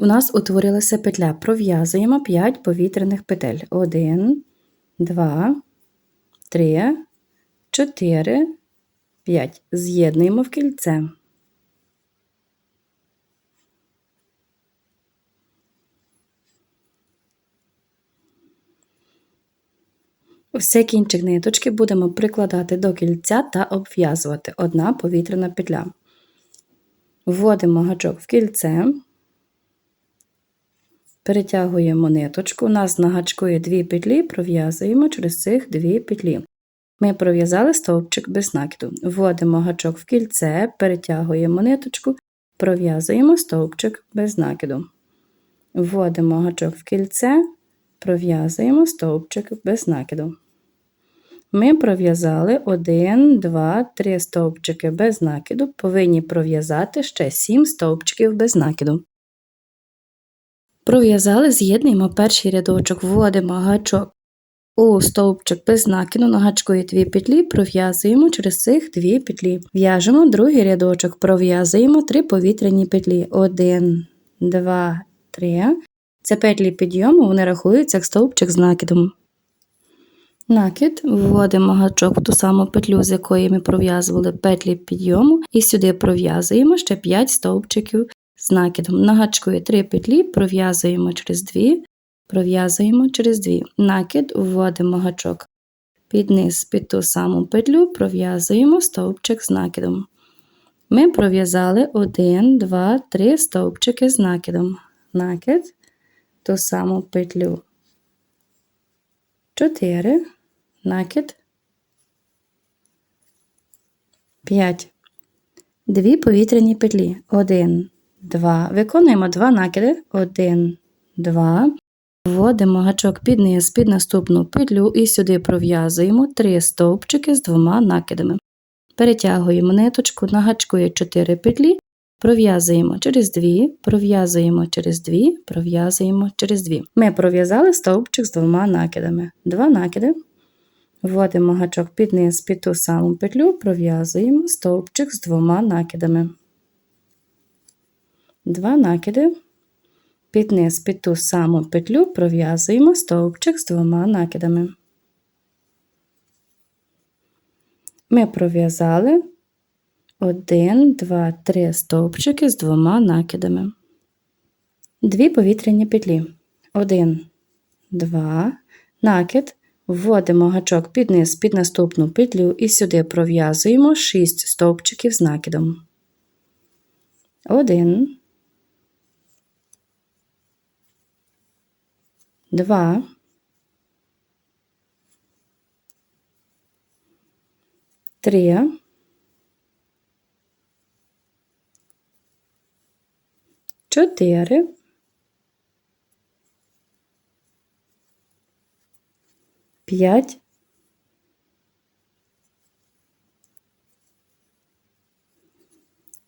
У нас утворилася петля. Пров'язуємо 5 повітряних петель. 1, 2, 3, 4, 5. З'єднуємо в кільце. Все кінчик ниточки будемо прикладати до кільця та обв'язувати одна повітряна петля. Вводимо гачок в кільце, перетягуємо ниточку. У нас на гачку є дві петлі, пров'язуємо через цих дві петлі. Ми пров'язали стовпчик без накиду. Вводимо гачок в кільце, перетягуємо ниточку, пров'язуємо стовпчик без накиду. Вводимо гачок в кільце, пров'язуємо стовпчик без накиду. Ми пров'язали 1, 2, 3 стовпчики без накиду, повинні пров'язати ще 7 стовпчиків без накиду. Пров'язали, з'єднуємо перший рядочок, вводимо гачок у стовпчик без накиду, на гачку є дві петлі, пров'язуємо через цих дві петлі. В'яжемо другий рядочок, пров'язуємо 3 повітряні петлі. 1, 2, 3. Це петлі підйому, вони рахуються як стовпчик з накидом. Накид, вводимо гачок в ту саму петлю, з якої ми пров'язували петлі підйому, і сюди пров'язуємо ще 5 стовпчиків з накидом. На 3 петлі, пров'язуємо через 2, пров'язуємо через 2. Накид, вводимо гачок під низ під ту саму петлю, пров'язуємо стовпчик з накидом. Ми пров'язали 1, 2, 3 стовпчики з накидом. Накид, ту саму петлю. 4, накид, 5. Дві повітряні петлі. 1, 2. Виконуємо 2 накиди. 1, 2. Вводимо гачок під низ під наступну петлю і сюди пров'язуємо 3 стовпчики з двома накидами. Перетягуємо ниточку, на гачку є 4 петлі, пров'язуємо через 2, пров'язуємо через 2, пров'язуємо через 2. Ми пров'язали стовпчик з двома накидами. Два накиди. Вводимо гачок під низ під ту саму петлю, пров'язуємо стовпчик з двома накидами. Два накиди. Під низ під ту саму петлю пров'язуємо стовпчик з двома накидами. Ми пров'язали 1, 2, 3 стовпчики з двома накидами. Дві повітряні петлі. 1, 2, накид. Вводимо гачок під низ під наступну петлю і сюди пров'язуємо 6 стовпчиків з накидом. 1, 2, 3, 4, п'ять,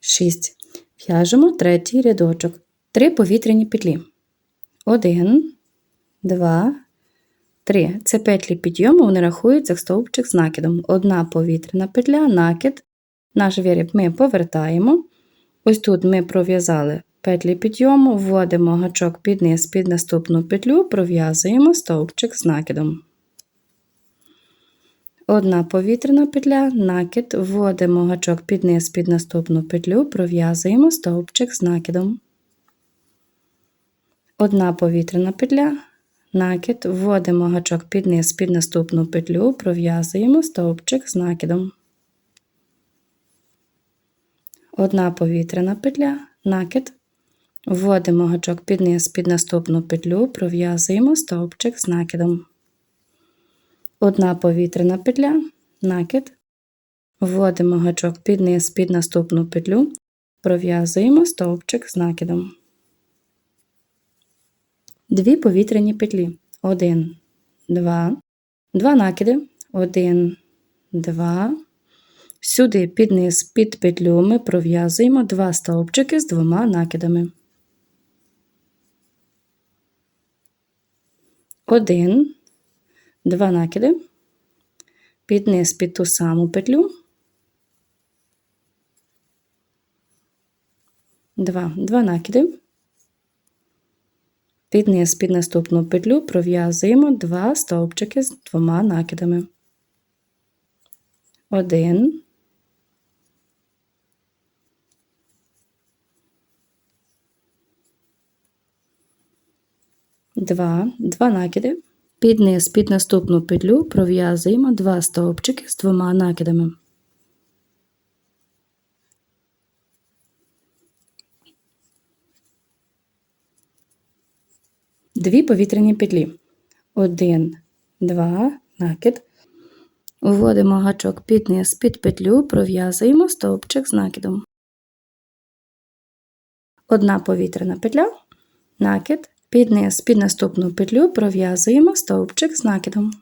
шість. В'яжемо третій рядочок. Три повітряні петлі. Один, два, три. Це петлі підйому, вони рахуються як стовпчик з накидом. Одна повітряна петля, накид. Наш виріб ми повертаємо. Ось тут ми пров'язали петлі підйому, вводимо гачок під низ під наступну петлю, пров'язуємо стовпчик з накидом. Одна повітряна петля, накид, вводимо гачок під низ під наступну петлю, пров'язуємо стовпчик з накидом. Одна повітряна петля, накид, вводимо гачок під низ під наступну петлю, пров'язуємо стовпчик з накидом. Одна повітряна петля, накид, вводимо гачок під низ під наступну петлю, пров'язуємо стовпчик з накидом. Одна повітряна петля, накид, вводимо гачок під низ під наступну петлю, пров'язуємо стовпчик з накидом. Дві повітряні петлі. 1, 2, два накиди. 1, 2. Сюди під під петлю ми пров'язуємо два стовпчики з двома накидами. 1, Два накиди, під під ту саму петлю, два, два накиди, Під низ під наступну петлю пров'язуємо два стовпчики з двома накидами. Один. Два. Два накиди. Під низ під наступну петлю пров'язуємо два стовпчики з двома накидами. Дві повітряні петлі. Один, два, накид. Вводимо гачок під низ під петлю, пров'язуємо стовпчик з накидом. Одна повітряна петля, накид, під низ під наступну петлю пров'язуємо стовпчик з накидом.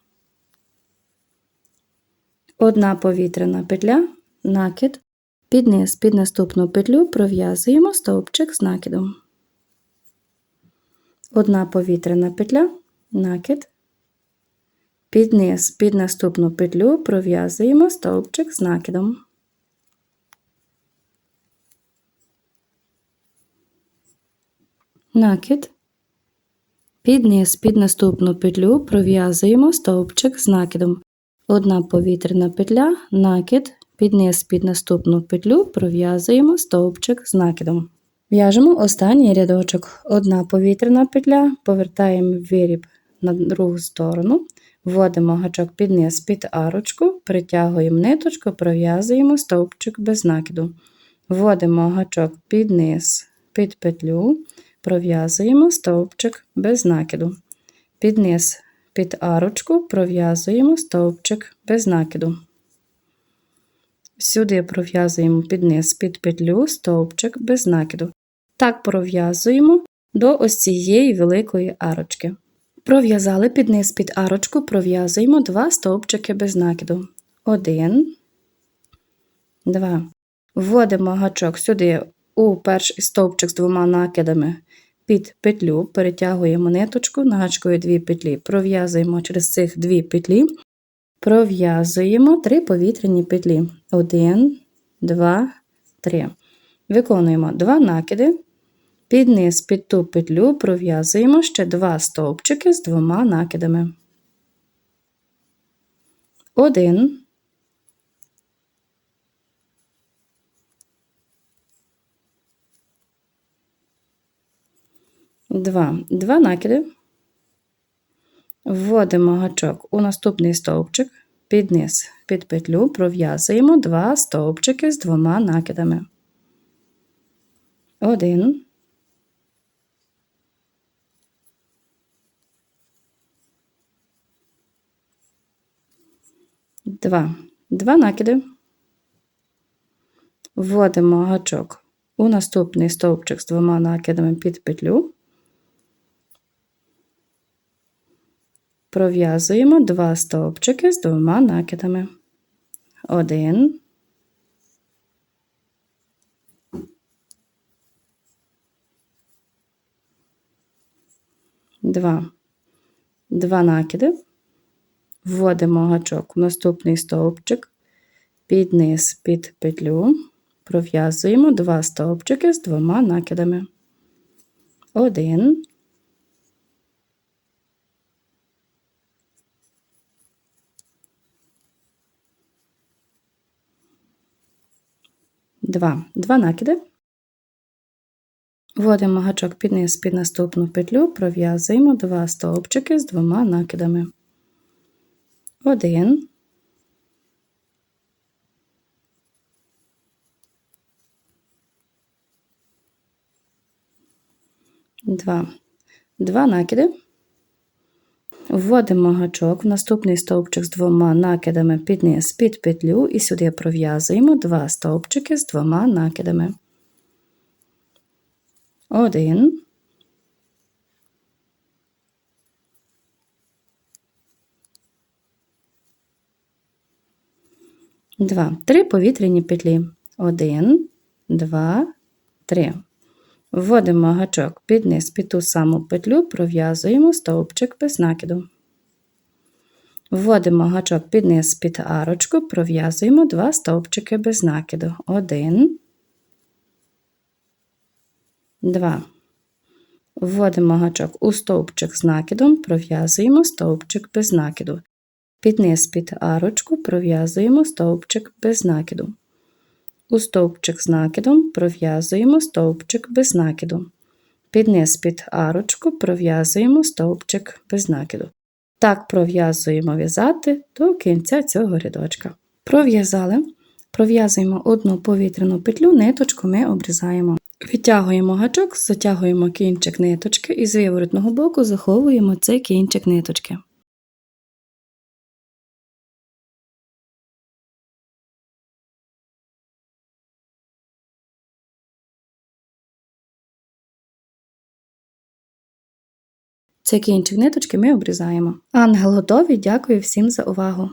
Одна повітряна петля, накид, під низ під наступну петлю пров'язуємо стовпчик з накидом. Одна повітряна петля, накид, під низ під наступну петлю пров'язуємо стовпчик з накидом. Накид. Під під наступну петлю пров'язуємо стовпчик з накидом. Одна повітряна петля, накид, під низ під наступну петлю пров'язуємо стовпчик з накидом. В'яжемо останній рядочок. Одна повітряна петля, повертаємо виріб на другу сторону, вводимо гачок під низ під арочку, притягуємо ниточку, пров'язуємо стовпчик без накиду. Вводимо гачок під низ під петлю, пров'язуємо стовпчик без накиду. Під низ під арочку пров'язуємо стовпчик без накиду. Сюди пров'язуємо під низ під петлю стовпчик без накиду. Так пров'язуємо до ось цієї великої арочки. Пров'язали під низ під арочку, пров'язуємо два стовпчики без накиду. Один, два. Вводимо гачок сюди у перший стовпчик з двома накидами під петлю, перетягуємо ниточку, нагачкою дві петлі, пров'язуємо через цих дві петлі, пров'язуємо три повітряні петлі. Один, два, три. Виконуємо два накиди. Під низ під ту петлю пров'язуємо ще два стовпчики з двома накидами. Один. Два. Два накиди. Вводимо гачок у наступний стовпчик, під низ під петлю пров'язуємо два стовпчики з двома накидами. Один. Два. Два накиди. Вводимо гачок у наступний стовпчик з двома накидами під петлю. Пров'язуємо два стовпчики з двома накидами. Один. Два. Два накиди. Вводимо гачок у наступний стовпчик, під низ під петлю, пров'язуємо два стовпчики з двома накидами. Один. Два. Два накиди. Вводимо гачок під низ під наступну петлю, пров'язуємо два стовпчики з двома накидами. Один. Два. Два накиди. Вводимо гачок в наступний стовпчик з двома накидами під низ під петлю і сюди пров'язуємо два стовпчики з двома накидами. Один. Два. Три повітряні петлі. Один, два, три. Вводимо гачок під низ під ту саму петлю, пров'язуємо стовпчик без накиду. Вводимо гачок під низ під арочку, пров'язуємо два стовпчики без накиду. Один, два. Вводимо гачок у стовпчик з накидом, пров'язуємо стовпчик без накиду. Під низ під арочку пров'язуємо стовпчик без накиду. У стовпчик з накидом пров'язуємо стовпчик без накиду. Під низ під арочку пров'язуємо стовпчик без накиду. Так пров'язуємо в'язати до кінця цього рядочка. Пров'язали, пров'язуємо одну повітряну петлю, ниточку ми обрізаємо. Відтягуємо гачок, затягуємо кінчик ниточки і з виворотного боку заховуємо цей кінчик ниточки. Цей кінчик ниточки ми обрізаємо. Ангел готовий. Дякую всім за увагу!